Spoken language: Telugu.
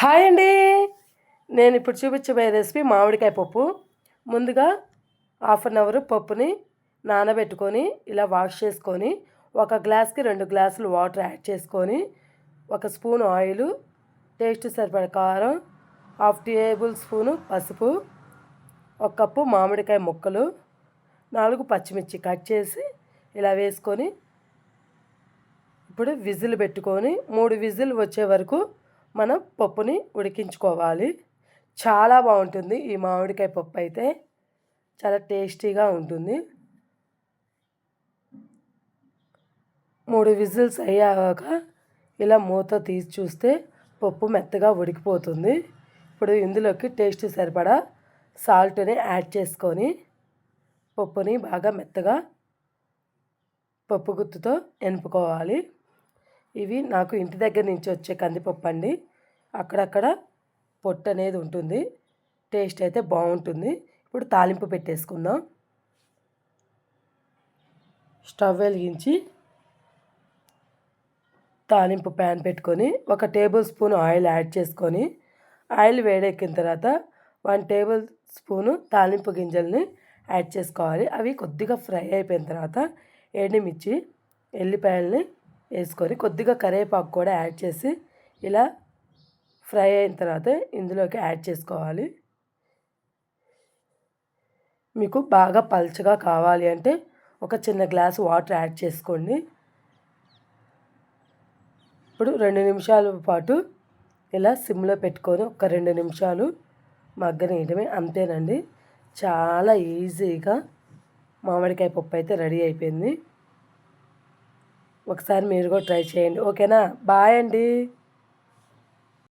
హాయ్ అండి. నేను ఇప్పుడు చూపించబోయే రెసిపీ మామిడికాయ పప్పు. ముందుగా హాఫ్ అన్ అవర్ పప్పుని నానబెట్టుకొని ఇలా వాష్ చేసుకొని ఒక గ్లాస్కి రెండు గ్లాసులు వాటర్ యాడ్ చేసుకొని ఒక స్పూన్ ఆయిల్ టేస్ట్ సరిపడ కారం హాఫ్ టేబుల్ స్పూను పసుపు ఒక కప్పు మామిడికాయ ముక్కలు నాలుగు పచ్చిమిర్చి కట్ చేసి ఇలా వేసుకొని ఇప్పుడు విజిల్ పెట్టుకొని మూడు విజిల్ వచ్చే వరకు మనం పప్పుని ఉడికించుకోవాలి. చాలా బాగుంటుంది. ఈ మామిడికాయ పప్పు అయితే చాలా టేస్టీగా ఉంటుంది. మూడు విజిల్స్ అయ్యాక ఇలా మూత తీసి చూస్తే పప్పు మెత్తగా ఉడికిపోతుంది. ఇప్పుడు ఇందులోకి టేస్ట్ సరిపడా సాల్ట్ని యాడ్ చేసుకొని పప్పుని బాగా మెత్తగా పప్పు గుత్తుతో ఎనుపుకోవాలి. ఇవి నాకు ఇంటి దగ్గర నుంచి వచ్చే కందిపప్పు అండి. అక్కడక్కడ పొట్టు అనేది ఉంటుంది. టేస్ట్ అయితే బాగుంటుంది. ఇప్పుడు తాలింపు పెట్టేసుకుందాం. స్టవ్ వెలిగించి తాలింపు ప్యాన్ పెట్టుకొని ఒక టేబుల్ స్పూన్ ఆయిల్ యాడ్ చేసుకొని ఆయిల్ వేడెక్కిన తర్వాత వన్ టేబుల్ స్పూను తాలింపు గింజల్ని యాడ్ చేసుకోవాలి. అవి కొద్దిగా ఫ్రై అయిపోయిన తర్వాత ఎండుమిర్చి ఎల్లిపాయల్ని వేసుకొని కొద్దిగా కరివేపాకు కూడా యాడ్ చేసి ఇలా ఫ్రై అయిన తర్వాత ఇందులోకి యాడ్ చేసుకోవాలి. మీకు బాగా పల్చగా కావాలి అంటే ఒక చిన్న గ్లాస్ వాటర్ యాడ్ చేసుకోండి. ఇప్పుడు రెండు నిమిషాల పాటు ఇలా సిమ్లో పెట్టుకొని ఒక రెండు నిమిషాలు మగ్గనేయడమే అంతేనండి. చాలా ఈజీగా మామిడికాయ పప్పు అయితే రెడీ అయిపోయింది. ఒకసారి మీరు కూడా ట్రై చేయండి. ఓకేనా? బాయ్ అండి.